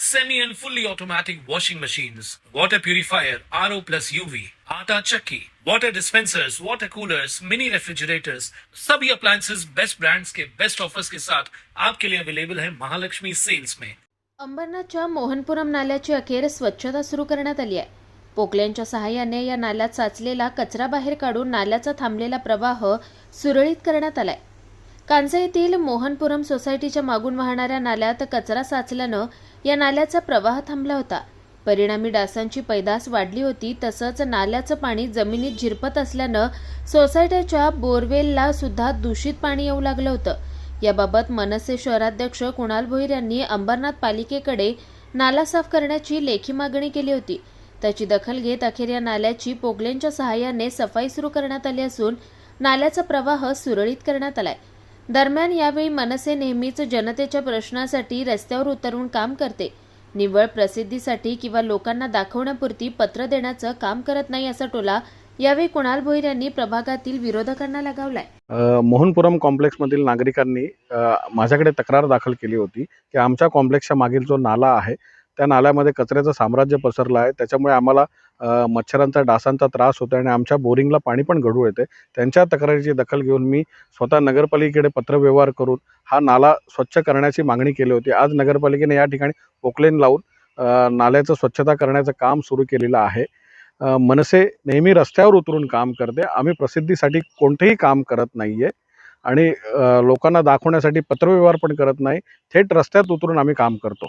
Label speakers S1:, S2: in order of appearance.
S1: semi and fully automatic washing machines, water purifier, RO plus UV, आटा चक्की, water dispensers, water coolers, mini refrigerators, सभी appliances best brands के best offers के साथ आपके लिए अवेलेबल है महालक्ष्मी सेल्स में।
S2: अंबरनाथच्या मोहनपुरम नाल्याची अखेर स्वच्छता सुरू करण्यात आली आहे. पोकल्यांच्या सहाय्याने या नाल्यात साचलेला कचरा बाहेर काढून नाल्याचा थांबलेला प्रवाह सुरळीत करण्यात आलाय. कांजा येथील मोहनपुरम सोसायटीच्या मागून वाहणाऱ्या नाल्यात कचरा साचल्यानं या नाल्याचा प्रवाह थांबला होता. परिणामी डासांची पैदास वाढली होती तसंच नाल्याचं पाणी जमिनीत झिरपत असल्यानं सोसायटीच्या बोरवेलला सुद्धा दूषित पाणी येऊ लागलं होतं. याबाबत मनसे शहराध्यक्ष कुणाल भोईर यांनी अंबरनाथ पालिकेकडे नाला साफ करण्याची लेखी मागणी केली होती. त्याची दखल घेत अखेर या नाल्याची पोगलेंच्या सहाय्याने सफाई सुरू करण्यात आली असून नाल्याचा प्रवाह सुरळीत करण्यात आलाय. दरम्यान यावेळी मनसे नेहमीच जनतेच्या प्रश्नासाठी रस्त्यावर उतरून काम करते. निव्वळ प्रसिद्धीसाठी किंवा लोकांना दाखवण्यापुरती पत्र देण्याचं काम करत नाही असा टोला यावेळी कुणाल भोईर यांनी प्रभागातील विरोधकांना लगावलाय.
S3: मोहनपुरम मोहनपुरम कॉम्प्लेक्समधील नागरिकांनी माझ्याकडे तक्रार दाखल केली होती की आमच्या कॉम्प्लेक्सच्या मागील जो नाला आहे त्या नाल्यामध्ये कचऱ्याचं साम्राज्य पसरलं आहे. त्याच्यामुळे आम्हाला मच्छरांचा डासांचा त्रास होतो आणि आमच्या बोरिंगला पाणी पण गढूळ येते त्यांच्या तक्रारीची दखल घेऊन मी स्वतः नगरपालिकेकडे पत्रव्यवहार करून हा नाला स्वच्छ करण्याची मागणी केली होती. आज नगरपालिकेने या ठिकाणी पोकलेन लावून नाल्याचं स्वच्छता करण्याचं काम सुरू केलेलं आहे. मनसे नेहमी रस्त्यावर उतरून काम करते. आम्ही प्रसिद्धीसाठी कोणतेही काम करत नाही आहे आणि लोकांना दाखवण्यासाठी पत्रव्यवहार पण करत नाही. थेट रस्त्यात उतरून आम्ही काम करतो.